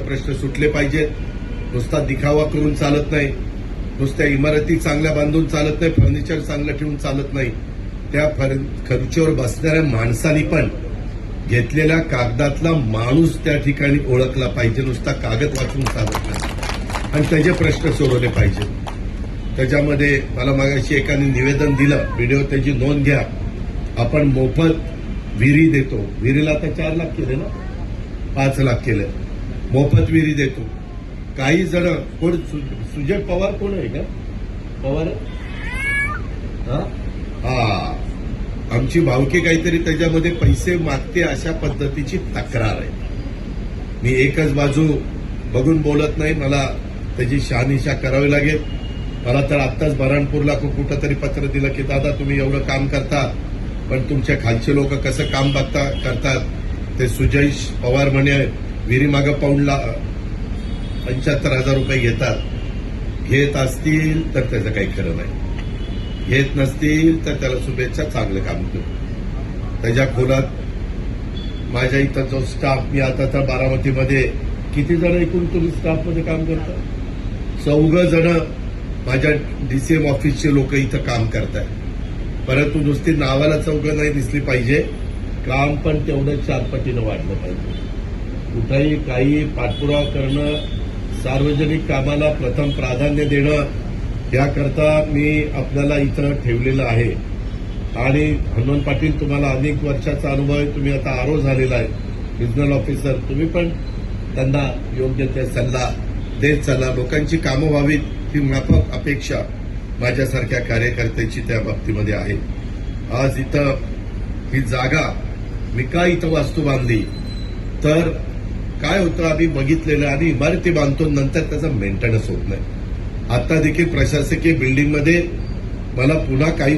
प्रश्न सुटले पाहिजेत. नुसता दिखावा करून चालत नाही. नुसत्या इमारती चांगल्या बांधून चालत नाही फर्निचर चांगलं ठेवून चालत नाही. त्या फर खुर्चीवर बसणाऱ्या माणसानी पण घेतलेल्या कागदातला माणूस त्या ठिकाणी ओळखला पाहिजे. नुसता कागद वाचून चालत नाही. आणि त्याचे प्रश्न सोडवले पाहिजे त्याच्यामध्ये मला मागाशी एकाने निवेदन दिलं. व्हिडिओ त्याची नोंद घ्या. आपण मोफत विहिरी देतो. विहिरीला आता चार लाख केले ना? पाच लाख केलं. मोफत विहिरी देतो. काही जण कोण सु- सुजय पवार कोण आहे का? पवार? हा? हा. आमची भावकी काहीतरी त्याच्यामध्ये पैसे मागते अशा पद्धतीची तक्रार आहे. मी एकच बाजू बघून बोलत नाही मला त्याची शहानिशा करावी लागेल. मला तर आत्ताच बऱ्हाणपूरला कुठं तरी पत्र दिलं की दादा तुम्ही एवढं काम करता पण तुमच्या खालचे लोक कसं काम बघता करतात? ते सुजय पवार म्हणे विहिरी मागं पाऊंडला पंच्याहत्तर हजार रुपये घेतात. घेत असतील तर त्याचं काही खरं नाही. घेत नसतील तर त्याला शुभेच्छा चांगलं काम करू. त्याच्या खोलात माझ्या इथं जो स्टाफ मी आता तर बारामतीमध्ये किती जण एकूण तुम्ही स्टाफमध्ये काम करता? चौघ जण माझ्या डीसीएम ऑफिसचे लोक इथं काम करतात परंतु नुसती नावाला चौघ नाही दिसली पाहिजे. काम पण तेवढं चार पटीनं वाढलं पाहिजे. कुठंही काही पाठपुरावा करणं सार्वजनिक कामाला प्रथम प्राधान्य देणं याकरता मी आपल्याला इथं ठेवलेलं आहे. आणि हनुमान पाटील तुम्हाला अनेक वर्षाचा अनुभव आहे. तुम्ही आता आरो झालेला आहे. रिजनल ऑफिसर तुम्ही पण त्यांना योग्य ते सल्ला देत चला. लोकांची कामं व्हावीत ही माफक अपेक्षा माझ्यासारख्या कार्यकर्त्याची त्या बाबतीमध्ये आहे. आज इथं ही जागा मी का इथं वास्तू बांधली? तर काय होतं आम्ही बघितलेलं आणि इमारती बांधतो नंतर त्याचा मेंटेनन्स होत नाही. आता देखील प्रशासकीय बिल्डिंगमध्ये मला पुन्हा काही